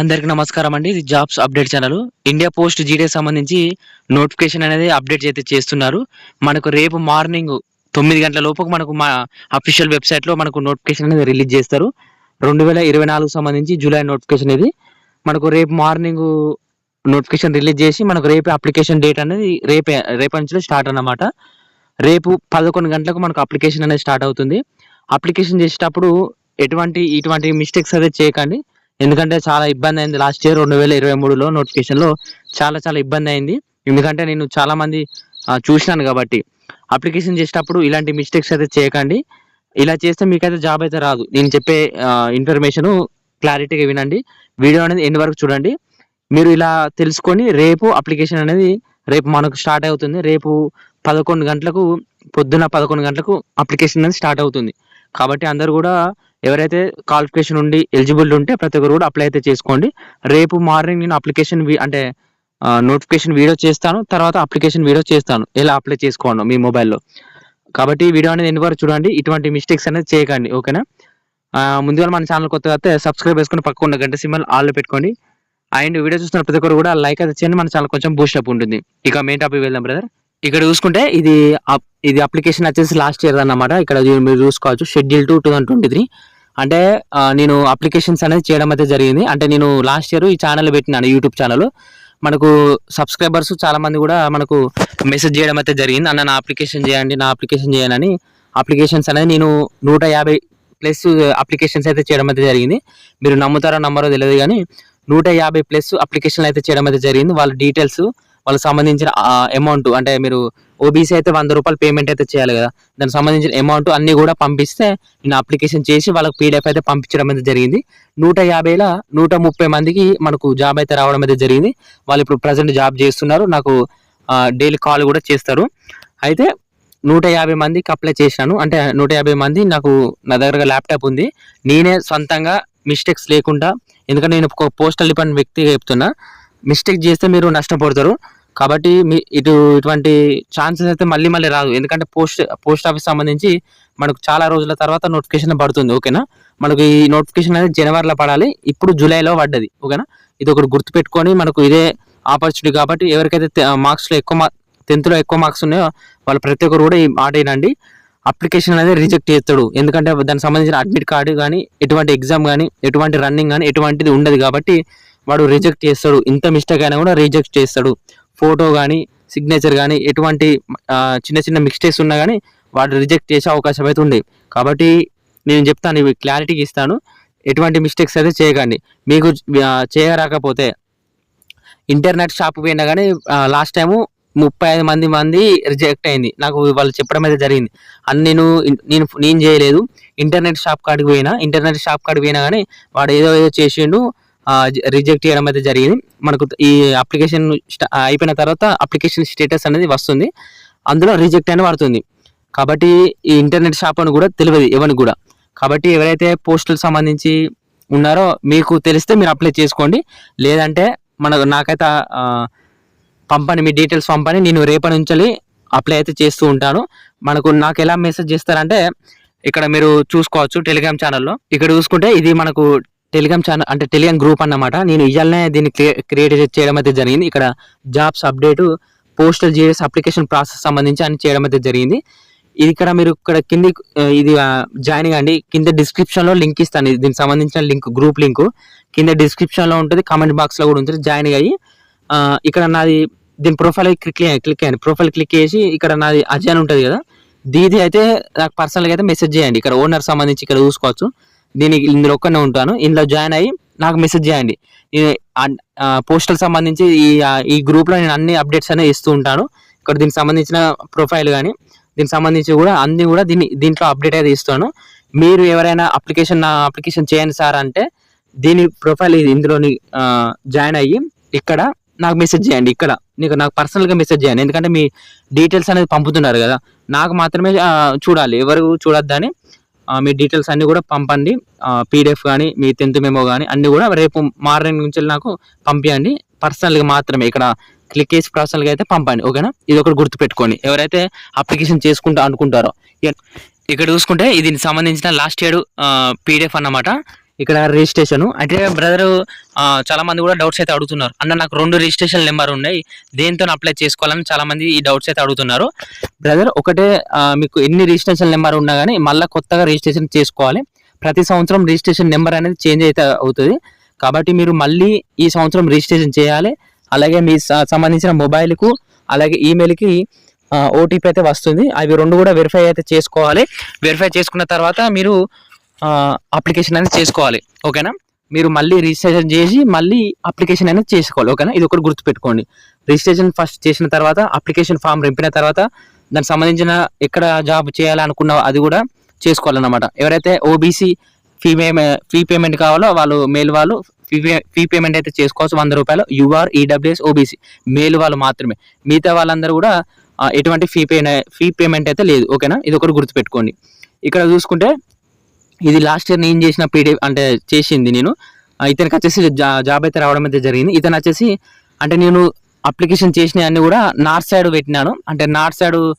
అందరికి నమస్కారం అండి. ఇది jobs update channel. India post జీడే సంబంధించి నోటిఫికేషన్ అనేది అప్డేట్ అయితే చేస్తున్నారు. మనకు రేపు మార్నింగ్ తొమ్మిది గంటల లోపు మనకు మా అఫీషియల్ వెబ్సైట్లో మనకు నోటిఫికేషన్ అనేది రిలీజ్ చేస్తారు. రెండు వేల ఇరవై నాలుగు సంబంధించి జూలై నోటిఫికేషన్ ఇది. మనకు రేపు మార్నింగ్ నోటిఫికేషన్ రిలీజ్ చేసి మనకు రేపు అప్లికేషన్ డేట్ అనేది రేపే రేపటి నుంచి స్టార్ట్ అన్నమాట. రేపు పదకొండు గంటలకు మనకు అప్లికేషన్ అనేది స్టార్ట్ అవుతుంది. అప్లికేషన్ చేసేటప్పుడు ఎటువంటి ఇటువంటి మిస్టేక్స్ అనేది చేయకండి. ఎందుకంటే చాలా ఇబ్బంది అయింది. లాస్ట్ ఇయర్ రెండు వేల ఇరవై మూడులో నోటిఫికేషన్లో చాలా చాలా ఇబ్బంది అయింది. ఎందుకంటే నేను చాలా మంది చూసినాను కాబట్టి. అప్లికేషన్ చేసేటప్పుడు ఇలాంటి మిస్టేక్స్ అయితే చేయకండి. ఇలా చేస్తే మీకైతే జాబ్ అయితే రాదు. నేను చెప్పే ఇన్ఫర్మేషన్ క్లారిటీగా వినండి. వీడియో అనేది ఎండ్ వరకు చూడండి. మీరు ఇలా తెలుసుకొని రేపు అప్లికేషన్ అనేది రేపు మనకు స్టార్ట్ అవుతుంది. రేపు పదకొండు గంటలకు పొద్దున పదకొండు గంటలకు అప్లికేషన్ అనేది స్టార్ట్ అవుతుంది. కాబట్టి అందరు కూడా ఎవరైతే క్వాలిఫికేషన్ ఉండి ఎలిజిబుల్ ఉంటే ప్రతి ఒక్కరు కూడా అప్లై అయితే చేసుకోండి. రేపు మార్నింగ్ నేను అప్లికేషన్ అంటే నోటిఫికేషన్ వీడియో చేస్తాను తర్వాత అప్లికేషన్ వీడియో చేస్తాను. ఎలా అప్లై చేసుకోండి మీ మొబైల్లో కాబట్టి ఈ వీడియో అనేది ఎన్ని వరకు చూడండి ఇటువంటి మిస్టేక్స్ అనేది చేయకండి ఓకేనా ముందుగా మన ఛానల్ కొత్తగా అయితే సబ్స్క్రైబ్ చేసుకుని పక్కన ఉన్న గంట సిమ్మల్ ఆల్లో పెట్టుకోండి. అండ్ వీడియో చూస్తున్న ప్రతి ఒక్కరు కూడా లైక్ అయితే చేయండి మన ఛానల్ కొంచెం బూస్ట్ అప్ ఉంటుంది. ఇక మెయిన్ టాపిక్ వెళ్దాం బ్రదర్ ఇక్కడ చూసుకుంటే ఇది అప్- ఇది అప్లికేషన్ వచ్చేసి లాస్ట్ ఇయర్ అన్నమాట. ఇక్కడ మీరు చూసుకోవచ్చు schedule to two thousand twenty three అంటే నేను అప్లికేషన్స్ అనేది చేయడం అయితే జరిగింది. అంటే నేను లాస్ట్ ఇయర్ ఈ ఛానల్ పెట్టినాను యూట్యూబ్ ఛానల్ మనకు సబ్స్క్రైబర్స్ చాలామంది కూడా మనకు మెసేజ్ చేయడం అయితే జరిగింది. అన్న నా అప్లికేషన్ చేయండి నా అప్లికేషన్ చేయండి అని అప్లికేషన్స్ అనేది నేను నూట యాభై ప్లస్ అప్లికేషన్స్ అయితే చేయడం అయితే జరిగింది. మీరు నమ్ముతారో నమ్మరో తెలియదు కానీ నూట యాభై ప్లస్ అప్లికేషన్లు అయితే చేయడం అయితే జరిగింది. వాళ్ళ డీటెయిల్స్ వాళ్ళకి సంబంధించిన అమౌంట్ అంటే మీరు ఓబీసీ అయితే వంద రూపాయలు పేమెంట్ అయితే చేయాలి కదా. దానికి సంబంధించిన అమౌంట్ అన్నీ కూడా పంపిస్తే నేను అప్లికేషన్ చేసి వాళ్ళకి పీడిఎఫ్ అయితే పంపించడం అయితే జరిగింది. నూట యాభైల నూట ముప్పై మందికి మనకు జాబ్ అయితే రావడం అయితే జరిగింది. వాళ్ళు ఇప్పుడు ప్రజెంట్ జాబ్ చేస్తున్నారు. నాకు డైలీ కాల్ కూడా చేస్తారు. అయితే నూట యాభై మందికి అప్లై చేశాను. అంటే నూట యాభై మంది నాకు నా దగ్గర ల్యాప్టాప్ ఉంది. నేనే సొంతంగా మిస్టేక్స్ లేకుండా ఎందుకంటే నేను ఒక పోస్టల్ డిపార్ట్మెంట్ వ్యక్తిగా చెప్తున్నా. మిస్టేక్ చేస్తే మీరు నష్టపోతారు. కాబట్టి మీ ఇటు ఇటువంటి ఛాన్సెస్ అయితే మళ్ళీ మళ్ళీ రాదు. ఎందుకంటే పోస్ట్ పోస్ట్ ఆఫీస్ సంబంధించి మనకు చాలా రోజుల తర్వాత నోటిఫికేషన్ పడుతుంది. ఓకేనా? మనకు ఈ నోటిఫికేషన్ అనేది జనవరిలో పడాలి. ఇప్పుడు జూలైలో పడ్డది. ఓకేనా? ఇది ఒకటి గుర్తుపెట్టుకొని మనకు ఇదే ఆపర్చునిటీ కాబట్టి ఎవరికైతే మార్క్స్లో ఎక్కువ మార్క్ టెన్త్లో ఎక్కువ మార్క్స్ ఉన్నాయో వాళ్ళు ప్రతి ఒక్కరు కూడా ఈ మాట వినండి. అప్లికేషన్ అనేది రిజెక్ట్ చేస్తాడు. ఎందుకంటే దానికి సంబంధించిన అడ్మిట్ కార్డు కానీ ఎటువంటి ఎగ్జామ్ కానీ ఎటువంటి రన్నింగ్ కానీ ఎటువంటిది ఉండదు కాబట్టి వాడు రిజెక్ట్ చేస్తాడు. ఇంత మిస్టేక్ అయినా కూడా రిజెక్ట్ చేస్తాడు. ఫోటో కానీ సిగ్నేచర్ కానీ ఎటువంటి చిన్న చిన్న మిస్టేక్స్ ఉన్నా కానీ వాడు రిజెక్ట్ చేసే అవకాశం అయితే ఉంది. కాబట్టి నేను చెప్తాను ఇవి క్లారిటీకి ఇస్తాను. ఎటువంటి మిస్టేక్స్ అయితే చేయకండి. మీకు చేయరాకపోతే ఇంటర్నెట్ షాప్ పోయినా కానీ లాస్ట్ టైము ముప్పై ఐదు మంది మంది రిజెక్ట్ అయింది. నాకు వాళ్ళు చెప్పడం అయితే జరిగింది. అని నేను నేను నేను చేయలేదు. ఇంటర్నెట్ షాప్ కాడికి పోయినా ఇంటర్నెట్ షాప్ కాడికి పోయినా కానీ వాడు ఏదో ఏదో చేసిండు. రిజెక్ట్ చేయడం అయితే జరిగింది. మనకు ఈ అప్లికేషన్ అయిపోయిన తర్వాత అప్లికేషన్ స్టేటస్ అనేది వస్తుంది. అందులో రిజెక్ట్ అని పడుతుంది. కాబట్టి ఈ ఇంటర్నెట్ షాప్ అని కూడా తెలియదు ఎవరికి కూడా. కాబట్టి ఎవరైతే పోస్టులు సంబంధించి ఉన్నారో మీకు తెలిస్తే మీరు అప్లై చేసుకోండి. లేదంటే మన నాకైతే పంపని మీ డీటెయిల్స్ పంపని నేను రేపటి నుంచి అప్లై అయితే చేస్తూ ఉంటాను. మనకు నాకు ఎలా మెసేజ్ చేస్తారంటే ఇక్కడ మీరు చూసుకోవచ్చు టెలిగ్రామ్ ఛానల్లో ఇక్కడ చూసుకుంటే ఇది మనకు టెలిగ్రామ్ ఛానల్ అంటే టెలిగ్రామ్ గ్రూప్ అన్నమాట. నేను ఇవాళనే దీన్ని క్రియేట్ చేయడం అయితే జరిగింది. ఇక్కడ jobs update postal GS application process సంబంధించి అని చేయడం అయితే జరిగింది. ఇది ఇక్కడ మీరు ఇక్కడ కింది ఇది జాయిన్ కండి కింద డిస్క్రిప్షన్లో లింక్ ఇస్తాను. దీనికి సంబంధించిన లింక్ గ్రూప్ లింక్. కింద డిస్క్రిప్షన్లో ఉంటుంది కామెంట్ బాక్స్లో కూడా ఉంటుంది జాయిన్ అయ్యి. ఇక్కడ నాది దీని ప్రొఫైల్ క్లిక్ క్లిక్ అయ్యండి ప్రొఫైల్ క్లిక్ చేసి ఇక్కడ నాది అజయ్ అని ఉంటుంది కదా. దీది అయితే నాకు పర్సనల్గా అయితే మెసేజ్ చేయండి. ఇక్కడ ఓనర్ సంబంధించి ఇక్కడ చూసుకోవచ్చు. దీనికి ఇందులో ఒక్కనే ఉంటాను. ఇందులో జాయిన్ అయ్యి నాకు మెసేజ్ చేయండి. పోస్టల్ సంబంధించి ఈ ఈ గ్రూప్లో నేను అన్ని అప్డేట్స్ అనేవి ఇస్తూ ఉంటాను. ఇక్కడ దీనికి సంబంధించిన ప్రొఫైల్ కానీ దీనికి సంబంధించి కూడా అన్ని కూడా దీన్ని దీంట్లో అప్డేట్ అయితే ఇస్తాను. మీరు ఎవరైనా అప్లికేషన్ నా అప్లికేషన్ చేయండి సార్ అంటే దీని ప్రొఫైల్ ఇందులోని జాయిన్ అయ్యి ఇక్కడ నాకు మెసేజ్ చేయండి. ఇక్కడ నీకు నాకు పర్సనల్గా మెసేజ్ చేయండి. ఎందుకంటే మీ డీటెయిల్స్ అనేది పంపుతున్నారు కదా. నాకు మాత్రమే చూడాలి. ఎవరు చూడొద్దని మీ డీటెయిల్స్ అన్నీ కూడా పంపండి. పీడిఎఫ్ కానీ మీ టెన్త్ మెమో కానీ అన్నీ కూడా రేపు మార్నింగ్ నుంచి నాకు పంపించండి పర్సనల్గా మాత్రమే ఇక్కడ క్లిక్ చేసి పర్సనల్గా అయితే పంపండి. ఓకేనా ఇది ఒకటి గుర్తుపెట్టుకోండి. ఎవరైతే అప్లికేషన్ చేసుకుంటా అనుకుంటారో ఇక్కడ చూసుకుంటే ఇది సంబంధించిన లాస్ట్ ఇయర్ పీడిఎఫ్ అన్నమాట. ఇక్కడ రిజిస్ట్రేషన్. అంటే బ్రదర్ చాలా మంది కూడా డౌట్స్ అయితే అడుగుతున్నారు. అన్న నాకు రెండు రిజిస్ట్రేషన్ నెంబర్ ఉన్నాయి. దేంతో అప్లై చేసుకోవాలని చాలా మంది ఈ డౌట్స్ అయితే అడుగుతున్నారు. బ్రదర్ ఒకటే మీకు ఎన్ని రిజిస్ట్రేషన్ నెంబర్ ఉన్నా కానీ మళ్ళీ కొత్తగా రిజిస్ట్రేషన్ చేసుకోవాలి. ప్రతి సంవత్సరం రిజిస్ట్రేషన్ నెంబర్ అనేది చేంజ్ అయితే అవుతుంది. కాబట్టి మీరు మళ్ళీ ఈ సంవత్సరం రిజిస్ట్రేషన్ చేయాలి. అలాగే మీ సంబంధించిన మొబైల్కు అలాగే ఈమెయిల్కి ఓటీపీ అయితే వస్తుంది. అవి రెండు కూడా వెరిఫై అయితే చేసుకోవాలి. వెరిఫై చేసుకున్న తర్వాత మీరు అప్లికేషన్ అనేది చేసుకోవాలి ఓకేనా? మీరు మళ్ళీ రిజిస్ట్రేషన్ చేసి మళ్ళీ అప్లికేషన్ అనేది చేసుకోవాలి ఓకేనా? ఇది ఒకటి గుర్తుపెట్టుకోండి. రిజిస్ట్రేషన్ ఫస్ట్ చేసిన తర్వాత అప్లికేషన్ ఫామ్ నింపిన తర్వాత దానికి సంబంధించిన ఎక్కడ జాబ్ చేయాలనుకున్న అది కూడా చేసుకోవాలన్నమాట. ఎవరైతే ఓబీసీ ఫీ ఫీ పేమెంట్ కావాలో వాళ్ళు మేల్ వాళ్ళు ఫీ ఫీ పేమెంట్ అయితే చేసుకోవచ్చు వంద రూపాయలు. యూఆర్ ఈడబ్ల్యూఎస్ ఓబీసీ మేల్ వాళ్ళు మాత్రమే. మిగతా వాళ్ళందరూ కూడా ఎటువంటి ఫీ పే ఫీ పేమెంట్ అయితే లేదు ఓకేనా? ఇది ఒకటి గుర్తుపెట్టుకోండి. ఇక్కడ చూసుకుంటే ఇది లాస్ట్ ఇయర్ నేను చేసిన పీడి అంటే చేసింది నేను. ఇతనికి వచ్చేసి జా- జాబ్ అయితే రావడం అయితే జరిగింది. ఇతను వచ్చేసి అంటే నేను అప్లికేషన్ చేసిన అన్ని కూడా నార్త్ సైడ్ పెట్టినాను. అంటే నార్త్ సైడ్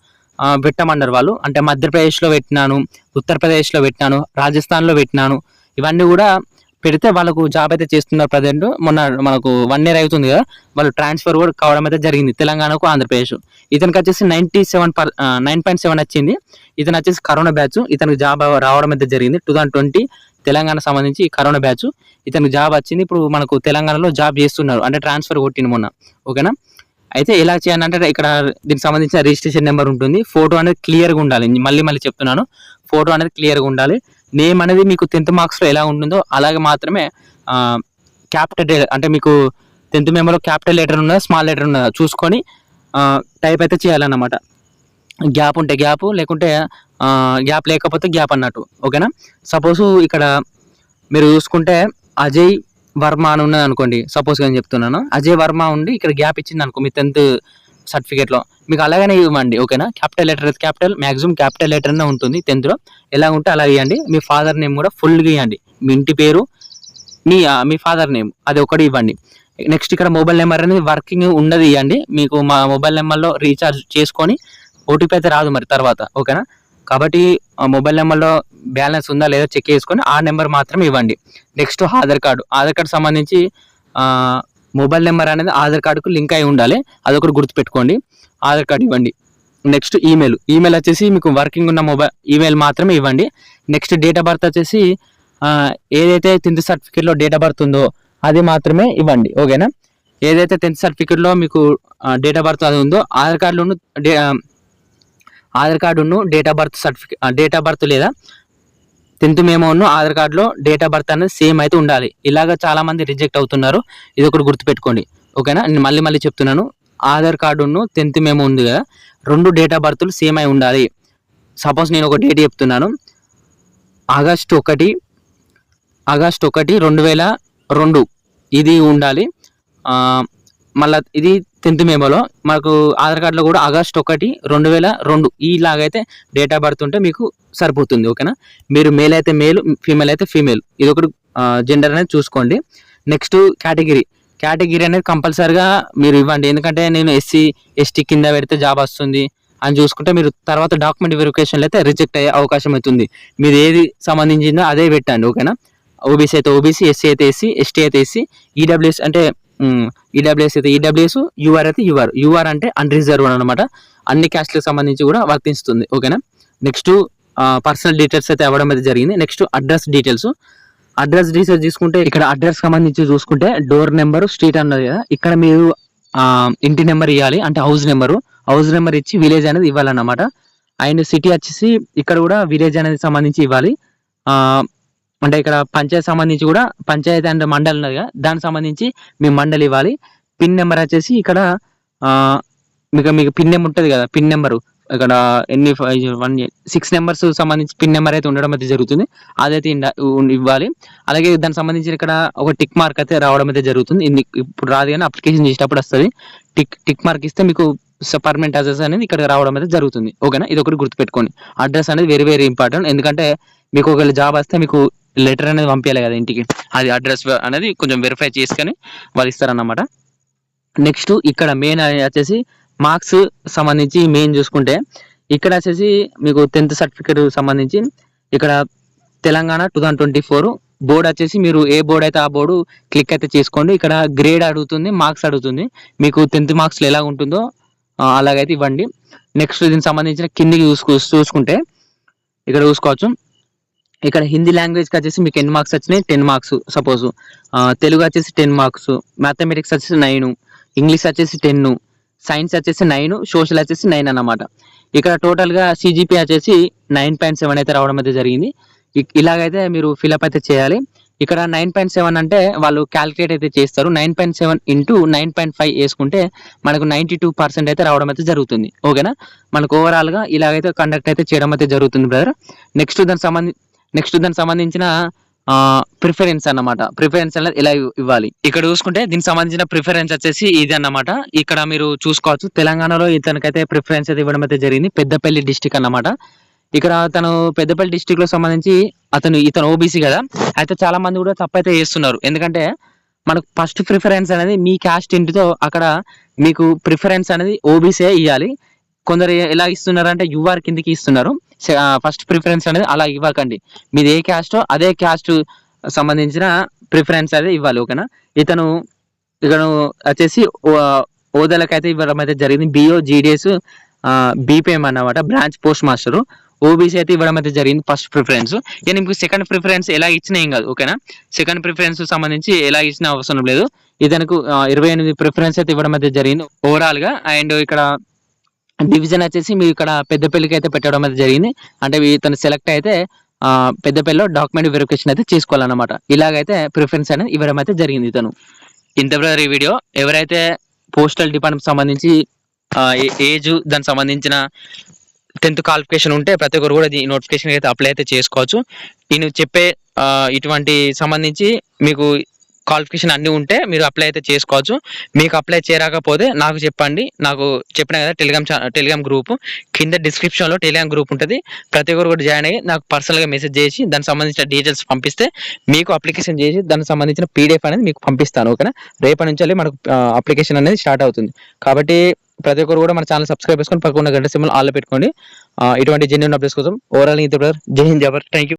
పెట్టమన్నారు వాళ్ళు. అంటే మధ్యప్రదేశ్లో పెట్టినాను ఉత్తరప్రదేశ్లో పెట్టినాను రాజస్థాన్లో పెట్టినాను. ఇవన్నీ కూడా పెడితే వాళ్ళకు జాబ్ అయితే చేస్తున్నారు ప్రజెంట్. మొన్న మనకు వన్ ఇయర్ అవుతుంది కదా వాళ్ళు ట్రాన్స్ఫర్ కూడా కావడం అయితే జరిగింది. తెలంగాణకు ఆంధ్రప్రదేశ్. ఇతనికి వచ్చేసి ninety seven per nine point seven వచ్చింది. ఇతను వచ్చేసి కరోనా బ్యాచ్. ఇతనికి జాబ్ రావడం అయితే జరిగింది. టూ థౌసండ్ ట్వంటీ తెలంగాణ సంబంధించి కరోనా బ్యాచ్. ఇతనికి జాబ్ వచ్చింది. ఇప్పుడు మనకు తెలంగాణలో జాబ్ చేస్తున్నారు. అంటే ట్రాన్స్ఫర్ కొట్టింది మొన్న. ఓకేనా? అయితే ఎలా చేయాలంటే ఇక్కడ దీనికి సంబంధించిన రిజిస్ట్రేషన్ నెంబర్ ఉంటుంది. ఫోటో అనేది క్లియర్గా ఉండాలి. మళ్ళీ మళ్ళీ చెప్తున్నాను. ఫోటో అనేది క్లియర్గా ఉండాలి. నేమ్ అనేది మీకు టెన్త్ మార్క్స్లో ఎలా ఉంటుందో అలాగే మాత్రమే క్యాపిటల్ అంటే మీకు టెన్త్ మెమోలో క్యాపిటల్ లెటర్ ఉన్నదా స్మాల్ లెటర్ ఉన్నదా చూసుకొని టైప్ అయితే చేయాలన్నమాట. గ్యాప్ ఉంటే గ్యాప్ లేకుంటే గ్యాప్ లేకపోతే గ్యాప్ అన్నట్టు ఓకేనా? సపోజ్ ఇక్కడ మీరు చూసుకుంటే అజయ్ వర్మ అని ఉన్నది అనుకోండి సపోజ్ నేను చెప్తున్నాను. అజయ్ వర్మ ఉండి ఇక్కడ గ్యాప్ ఇచ్చింది అనుకో మీ టెన్త్ సర్టిఫికేట్లో మీకు అలాగనే ఇవ్వండి ఓకేనా? క్యాపిటల్ లెటర్ అయితే క్యాపిటల్ మ్యాక్సిమం క్యాపిటల్ లెటర్నే ఉంటుంది టెన్త్లో ఎలా ఉంటే అలా ఇవ్వండి మీ ఫాదర్ నేమ్ కూడా ఫుల్గా ఇవ్వండి మీ ఇంటి పేరు మీ మీ ఫాదర్ నేమ్ అది ఒకటి ఇవ్వండి. నెక్స్ట్ ఇక్కడ మొబైల్ నెంబర్ అనేది వర్కింగ్ ఉండదు ఇవ్వండి మీకు మా మొబైల్ నెంబర్లో రీఛార్జ్ చేసుకొని ఓటీపీ అయితే రాదు మరి తర్వాత ఓకేనా? కాబట్టి మొబైల్ నెంబర్లో బ్యాలెన్స్ ఉందా లేదా చెక్ చేసుకొని ఆ నెంబర్ మాత్రమే ఇవ్వండి. Next Aadhaar card Aadhaar card సంబంధించి మొబైల్ నెంబర్ అనేది ఆధార్ కార్డుకు లింక్ అయి ఉండాలి. అదొకటి గుర్తుపెట్టుకోండి. ఆధార్ కార్డు ఇవ్వండి. నెక్స్ట్ ఈమెయిల్ ఈమెయిల్ వచ్చేసి మీకు వర్కింగ్ ఉన్న మొబైల్ ఈమెయిల్ మాత్రమే ఇవ్వండి. నెక్స్ట్ డేట్ ఆఫ్ బర్త్ వచ్చేసి ఏదైతే టెన్త్ సర్టిఫికేట్లో డేట్ ఆఫ్ బర్త్ ఉందో అది మాత్రమే ఇవ్వండి. ఓకేనా ఏదైతే టెన్త్ సర్టిఫికేట్లో మీకు డేట్ ఆఫ్ బర్త్ అది ఉందో ఆధార్ కార్డును డే ఆధార్ కార్డును date of birth certificate date of birth లేదా టెన్త్ మేమోను ఆధార్ కార్డులో డేట్ ఆఫ్ బర్త్ అనేది సేమ్ అయితే ఉండాలి. ఇలాగ చాలా మంది రిజెక్ట్ అవుతున్నారు. ఇది ఒకటి గుర్తుపెట్టుకోండి. ఓకేనా నేను మళ్ళీ మళ్ళీ చెప్తున్నాను. ఆధార్ కార్డును టెన్త్ మేము ఉంది కదా. రెండు డేట్ ఆఫ్ బర్త్లు సేమ్ అయి ఉండాలి. సపోజ్ నేను ఒక డేట్ చెప్తున్నాను. ఆగస్ట్ ఒకటి ఆగస్ట్ ఒకటి రెండు వేల రెండు. ఇది ఉండాలి. మళ్ళా ఇది టెన్త్ మేమోలో. మనకు ఆధార్ కార్డులో కూడా ఆగస్ట్ ఒకటి రెండు వేల రెండు. ఈలాగైతే డేట్ ఆఫ్ బర్త్ ఉంటే మీకు సరిపోతుంది ఓకేనా? మీరు మేల్ అయితే మేల్ ఫీమేల్ అయితే ఫీమేల్. ఇది ఒకటి జెండర్ అనేది చూసుకోండి. Next category. కేటగిరీ అనేది కంపల్సరిగా మీరు ఇవ్వండి. ఎందుకంటే నేను ఎస్సీ ఎస్టీ కింద పెడితే జాబ్ వస్తుంది అని చూసుకుంటే మీరు తర్వాత డాక్యుమెంట్ వెరిఫికేషన్లు అయితే రిజెక్ట్ అయ్యే అవకాశం అవుతుంది మీరు ఏది సంబంధించిందో అదే పెట్టండి ఓకేనా? ఓబీసీ అయితే ఓబీసీ ఎస్సీ అయితే ఎస్సీ ఎస్టీ అయితే ఎస్సీ ఈడబ్ల్యూఎస్ అంటే ఈడబ్ల్యూఎస్ అయితే ఈడబ్ల్యూఎస్ యూఆర్ అయితే యూఆర్. యూఆర్ అంటే అన్రిజర్వ్ అనమాట అన్ని క్యాస్ట్లకు సంబంధించి కూడా వర్తిస్తుంది ఓకేనా? నెక్స్ట్ పర్సనల్ డీటెయిల్స్ అయితే ఇవ్వడం అయితే జరిగింది. Next address details. Address research తీసుకుంటే ఇక్కడ అడ్రస్ సంబంధించి చూసుకుంటే డోర్ నెంబర్ స్ట్రీట్ అన్నది కదా. ఇక్కడ మీరు ఇంటి నెంబర్ ఇవ్వాలి అంటే హౌస్ నెంబరు హౌస్ నెంబర్ ఇచ్చి విలేజ్ అనేది ఇవ్వాలన్నమాట. అండ్ సిటీ వచ్చేసి ఇక్కడ కూడా విలేజ్ అనేది సంబంధించి ఇవ్వాలి. అంటే ఇక్కడ పంచాయతీ సంబంధించి కూడా పంచాయతీ అండ్ మండలి ఉన్నది కదా. దానికి సంబంధించి మీ మండలి ఇవ్వాలి. పిన్ నెంబర్ వచ్చేసి ఇక్కడ మీకు మీకు పిన్ నెంబర్ ఉంటుంది కదా పిన్ నెంబరు ఇక్కడ ఎన్ని వన్ సిక్స్ నెంబర్స్ సంబంధించి పిన్ నెంబర్ అయితే ఉండడం అయితే జరుగుతుంది. అదైతే ఇవ్వాలి. అలాగే దానికి సంబంధించి ఇక్కడ ఒక టిక్ మార్క్ అయితే రావడం అయితే జరుగుతుంది. ఇప్పుడు రాదు కానీ అప్లికేషన్ చేసేటప్పుడు వస్తుంది. టిక్ టిక్ మార్క్ ఇస్తే మీకు పర్మనెంట్ అడ్రస్ అనేది ఇక్కడ రావడం అయితే జరుగుతుంది. ఓకేనా? ఇది ఒకటి గుర్తుపెట్టుకోండి. అడ్రస్ అనేది వెరీ వెరీ ఇంపార్టెంట్ ఎందుకంటే మీకు ఒకవేళ జాబ్ వస్తే మీకు లెటర్ అనేది పంపించాలి కదా ఇంటికి. అది అడ్రస్ అనేది కొంచెం వెరిఫై చేసుకొని వాళ్ళు ఇస్తారన్నమాట. నెక్స్ట్ ఇక్కడ మెయిన్ వచ్చేసి మార్క్స్ సంబంధించి మెయిన్ చూసుకుంటే ఇక్కడ వచ్చేసి మీకు టెన్త్ సర్టిఫికేట్ సంబంధించి ఇక్కడ Telangana two thousand twenty four board వచ్చేసి మీరు ఏ బోర్డ్ అయితే ఆ బోర్డు క్లిక్ అయితే చేసుకోండి. ఇక్కడ గ్రేడ్ అడుగుతుంది మార్క్స్ అడుగుతుంది. మీకు టెన్త్ మార్క్స్లో ఎలా ఉంటుందో అలాగైతే ఇవ్వండి. నెక్స్ట్ దీనికి సంబంధించిన కిందికి చూసుకో చూసుకుంటే ఇక్కడ చూసుకోవచ్చు. ఇక్కడ హిందీ లాంగ్వేజ్కి వచ్చేసి మీకు ఎన్ని మార్క్స్ వచ్చినాయి? టెన్ మార్క్స్ సపోజ్ తెలుగు వచ్చేసి టెన్ మార్క్స్ మ్యాథమెటిక్స్ వచ్చేసి నైన్ ఇంగ్లీష్ వచ్చేసి టెన్ సైన్స్ వచ్చేసి నైన్ సోషల్ వచ్చేసి నైన్ అన్నమాట. ఇక్కడ టోటల్గా సిజిపి వచ్చేసి నైన్ పాయింట్ సెవెన్ అయితే రావడం అయితే జరిగింది. ఇలాగైతే మీరు ఫిలప్ అయితే చేయాలి. ఇక్కడ నైన్ పాయింట్ సెవెన్ అంటే వాళ్ళు క్యాలిక్యులేట్ అయితే చేస్తారు. Nine point seven into nine point five వేసుకుంటే మనకు నైంటీ టూ పర్సెంట్ అయితే రావడం అయితే జరుగుతుంది. ఓకేనా? మనకు ఓవరాల్గా ఇలాగైతే కండక్ట్ అయితే చేయడం అయితే జరుగుతుంది బ్రదర్ నెక్స్ట్ దానికి సంబంధించి నెక్స్ట్ దానికి సంబంధించిన ప్రిఫరెన్స్ అన్నమాట. ప్రిఫరెన్స్ అనేది ఎలా ఇవ్వాలి? ఇక్కడ చూసుకుంటే దీనికి సంబంధించిన ప్రిఫరెన్స్ వచ్చేసి ఇది అన్నమాట. ఇక్కడ మీరు చూసుకోవచ్చు తెలంగాణలో ఇతనికైతే ప్రిఫరెన్స్ అయితే ఇవ్వడం అయితే జరిగింది. పెద్దపల్లి డిస్టిక్ అన్నమాట. ఇక్కడ తను పెద్దపల్లి డిస్టిక్లో సంబంధించి అతను ఇతను ఓబీసీ కదా. అయితే చాలా మంది కూడా తప్పైతే చేస్తున్నారు. ఎందుకంటే మనకు ఫస్ట్ ప్రిఫరెన్స్ అనేది మీ క్యాస్ట్ ఇంటితో అక్కడ మీకు ప్రిఫరెన్స్ అనేది ఓబీసీ ఇవ్వాలి కొందరు ఎలా ఇస్తున్నారు అంటే యూఆర్ కిందికి ఇస్తున్నారు. ఫస్ట్ ప్రిఫరెన్స్ అనేది అలా ఇవ్వకండి. మీది ఏ క్యాస్టో అదే క్యాస్ట్ సంబంధించిన ప్రిఫరెన్స్ అనేది ఇవ్వాలి ఓకేనా? ఇతను ఇతను వచ్చేసి ఓ- ఓదలకైతే ఇవ్వడం అయితే జరిగింది. బిఓ జీడిఎస్ బీపీఎం అన్నమాట బ్రాంచ్ పోస్ట్ మాస్టర్ ఓబీసీ అయితే ఇవ్వడం అయితే జరిగింది ఫస్ట్ ప్రిఫరెన్స్ ఇక మీకు సెకండ్ ప్రిఫరెన్స్ ఎలా ఇచ్చినా ఏం కాదు ఓకేనా? సెకండ్ ప్రిఫరెన్స్ సంబంధించి ఎలా ఇచ్చిన అవసరం లేదు. ఇతనికి ఇరవై ఎనిమిది ప్రిఫరెన్స్ అయితే ఇవ్వడం అయితే జరిగింది. ఓవరాల్గా అండ్ ఇక్కడ డివిజన్ వచ్చేసి మీరు ఇక్కడ పెద్దపల్లికి అయితే పెట్టడం అయితే జరిగింది. అంటే ఇతను సెలెక్ట్ అయితే పెద్దపల్లిలో డాక్యుమెంట్ వెరిఫికేషన్ అయితే చేసుకోవాలన్నమాట. ఇలాగైతే ప్రిఫరెన్స్ అనేది ఇవ్వడం అయితే జరిగింది ఇతను ఇంత బ్రదర్ ఈ వీడియో ఎవరైతే పోస్టల్ డిపార్ట్మెంట్ సంబంధించి ఏజ్ దానికి సంబంధించిన టెన్త్ క్వాలిఫికేషన్ ఉంటే ప్రతి ఒక్కరు కూడా ఈ నోటిఫికేషన్ అయితే అప్లై అయితే చేసుకోవచ్చు. నేను చెప్పే ఇటువంటి సంబంధించి మీకు క్వాలిఫికేషన్ అన్ని ఉంటే మీరు అప్లై అయితే చేసుకోవచ్చు. మీకు అప్లై చేయరాకపోతే నాకు చెప్పండి. నాకు చెప్పిన కదా టెలిగ్రామ్ టెలిగ్రామ్ గ్రూప్. కింద డిస్క్రిప్షన్లో టెలిగ్రామ్ గ్రూప్ ఉంటుంది. ప్రతి ఒక్కరు కూడా జాయిన్ అయ్యి నాకు పర్సనల్గా మెసేజ్ చేసి దానికి సంబంధించిన డీటెయిల్స్ పంపిస్తే మీకు అప్లికేషన్ చేసి దానికి సంబంధించిన పీడిఎఫ్ అనేది మీకు పంపిస్తాను ఓకేనా? రేపటి నుంచి వెళ్ళి మనకు అప్లికేషన్ అనేది స్టార్ట్ అవుతుంది. కాబట్టి ప్రతి ఒక్కరు కూడా మన ఛానల్ సబ్స్క్రైబ్ చేసుకొని పక్కన గంట సింబల్ ఆల్లో పెట్టుకోండి. ఇటువంటి జెన్యున్ అప్డేట్స్ కోసం ఓవరాల్ ఇంత బ్రదర్ జై హింద్ జబర్ థ్యాంక్ యూ